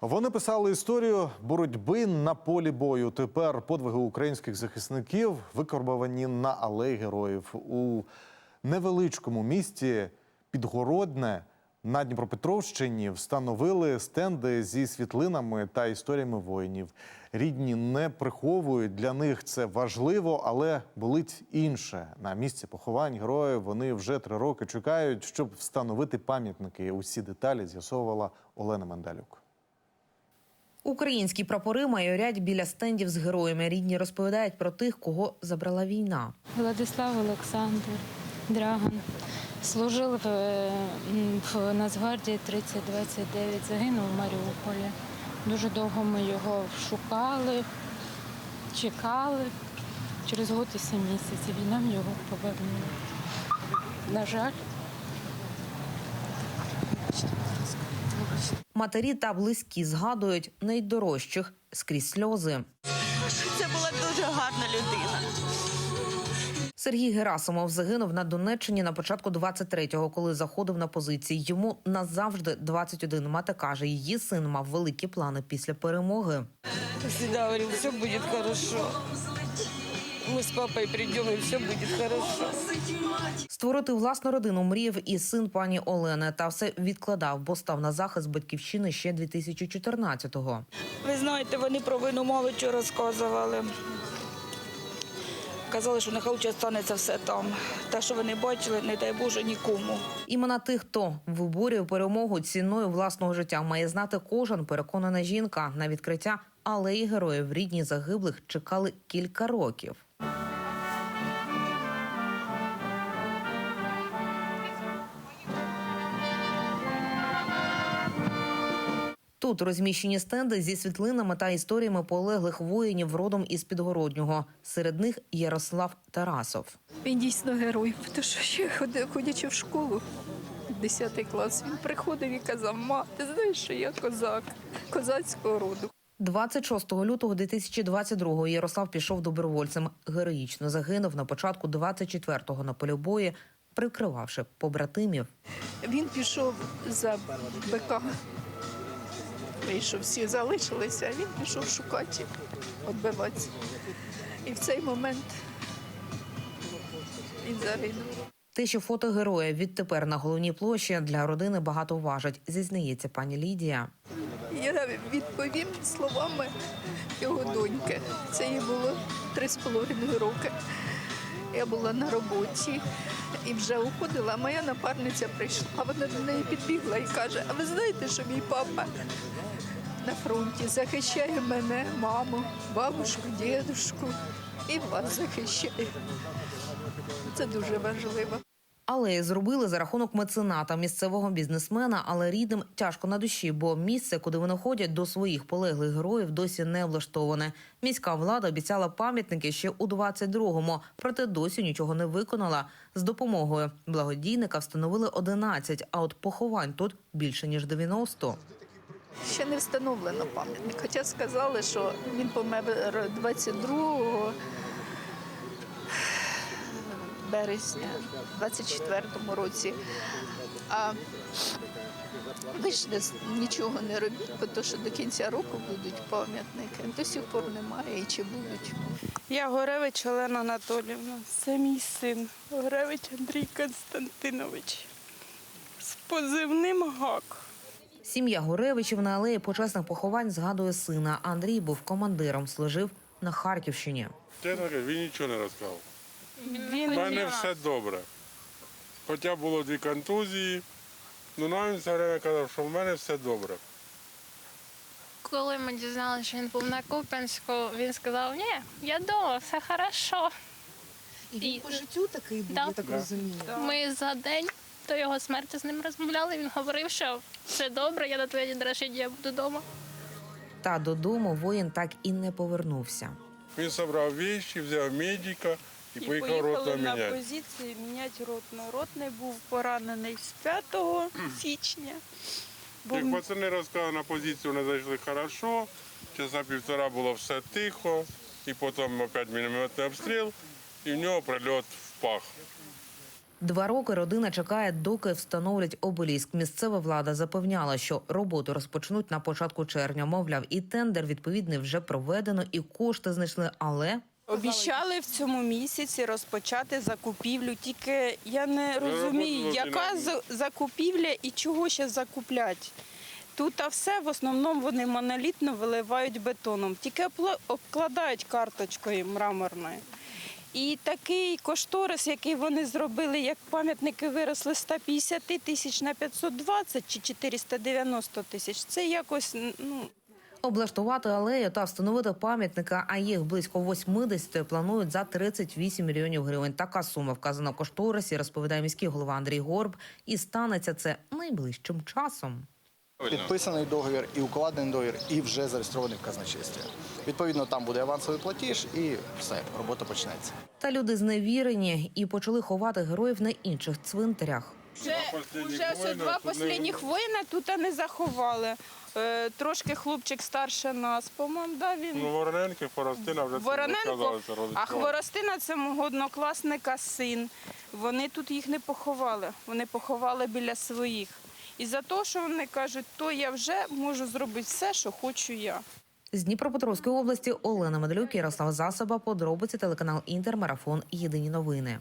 Вони писали історію боротьби на полі бою. Тепер подвиги українських захисників викорбовані на алеї героїв у невеличкому місті Підгородне на Дніпропетровщині встановили стенди зі світлинами та історіями воїнів. Рідні не приховують для них це важливо, але болить інше. На місці поховань героїв вони вже три роки чекають, щоб встановити пам'ятники. Усі деталі з'ясовувала Олена Мандалюк. Українські прапори майорять біля стендів з героями. Рідні розповідають про тих, кого забрала війна. Владислав Олександр, Драган. Служив в, е, в Нацгвардії 3029, загинув в Маріуполі. Дуже довго ми його шукали, чекали. Через год і сім місяців і його повернули. На жаль, Матері та близькі згадують найдорожчих скрізь сльози. Це була дуже гарна людина. Сергій Герасимов загинув на Донеччині на початку 23-го, коли заходив на позиції. Йому назавжди 21. Мати каже, її син мав великі плани після перемоги. Всегда говорил, все будет хорошо. Мы с папой придем, и все будет хорошо. Створити власну родину мріяв і син пані Олени, та все відкладав, бо став на захист батьківщини ще 2014-го. Ви знаєте, вони про вину мало розказували. Казали, що нехай лучше станеться все там. Те, що вони бачили, не дай Боже нікому. Імена тих, хто виборює перемогу ціною власного життя, має знати кожен. Переконана жінка на відкриття алеї героїв рідні загиблих чекали кілька років. Тут розміщені стенди зі світлинами та історіями полеглих воїнів родом із Підгороднього. Серед них Ярослав Тарасов. Він дійсно герой, тому що ще ходячи в школу, 10 клас, він приходив і казав, ма, ти знаєш, що я козак, козацького роду. 26 лютого 2022 Ярослав пішов добровольцем. Героїчно загинув на початку 24-го на полі бою, прикривавши побратимів. Він пішов за БК. Вийшов, всі залишилися, а він пішов шукати, відбиватися. І в цей момент він загинув. Те, що фото героя відтепер на головній площі для родини багато важить, зізнається пані Лідія. Я відповім словами його доньки. Це їй було три з половиною роки. Я була на роботі і вже уходила. Моя напарниця прийшла, вона до неї підбігла і каже: А ви знаєте, що мій папа на фронті захищає мене, маму, бабушку, дідушку і вас захищає. Це дуже важливо. Але зробили за рахунок мецената місцевого бізнесмена, але рідним тяжко на душі, бо місце, куди вони ходять до своїх полеглих героїв, досі не влаштоване. Міська влада обіцяла пам'ятники ще у 22-му, проте досі нічого не виконала. З допомогою благодійника встановили 11, а от поховань тут більше ніж 90. Ще не встановлено пам'ятник. Хоча сказали, що він помер 22 березня, в 24-му році. А ви ж не, нічого не робіть, бо то, що до кінця року будуть пам'ятники. До сих пор немає і чи будуть. Я Горевич Олена Анатолівна. Це мій син. Горевич Андрій Константинович. З позивним ГАК. Сім'я Горевичів на алеї почесних поховань згадує сина. Андрій був командиром, служив на Харківщині. Чесно він нічого не розказав. Він У мене все добре. Хоча було дві контузії, ну нам він все время казав, що в мене все добре. Коли ми дізналися, що він був на Куп'янську, він сказав, ні, я вдома, все хорошо. І він І- по життю такий був, Да. я так розумію. Ми за день до його смерті з ним розмовляли. Він говорив, що все добре, я на твоє день рождення, я буду вдома. Та додому воїн так і не повернувся. Він зібрав вещи, взяв медика і, І поїхав поїхали на міняти. позиції міняти ротно. Ротний був поранений з 5 січня. Бо Як пацани розказали, на позицію вони зайшли хорошо, часа півтора було все тихо, і потім опять мінометний обстріл, і в нього прильот в пах. Два роки родина чекає, доки встановлять обеліск. Місцева влада запевняла, що роботу розпочнуть на початку червня. Мовляв, і тендер відповідний вже проведено, і кошти знайшли. Але Обіцяли в цьому місяці розпочати закупівлю. Тільки я не розумію, яка закупівля і чого ще закуплять. Тут а все в основному вони монолітно виливають бетоном, тільки обкладають карточкою мраморною. І такий кошторис, який вони зробили, як пам'ятники виросли з 150 тисяч на 520 чи 490 тисяч, це якось ну, облаштувати алею та встановити пам'ятника, а їх близько 80 планують за 38 мільйонів гривень. Така сума вказана в кошторисі, розповідає міський голова Андрій Горб. І станеться це найближчим часом. Підписаний договір і укладений договір, і вже зареєстрований в казначействі. Відповідно, там буде авансовий платіж, і все, робота почнеться. Та люди зневірені і почали ховати героїв на інших цвинтарях. Вже, вже два останніх воїна тут не заховали. Е, трошки хлопчик старше нас, по-моєму, да, він. Ну, Вороненко, Форостина вже це Вороненко, а. Хворостина це мого однокласника син. Вони тут їх не поховали. Вони поховали біля своїх. І за те, що вони кажуть, то я вже можу зробити все, що хочу я. З Дніпропетровської області Олена Медлюк, Ярослав Засоба, подробиці телеканал Інтер, марафон Єдині новини.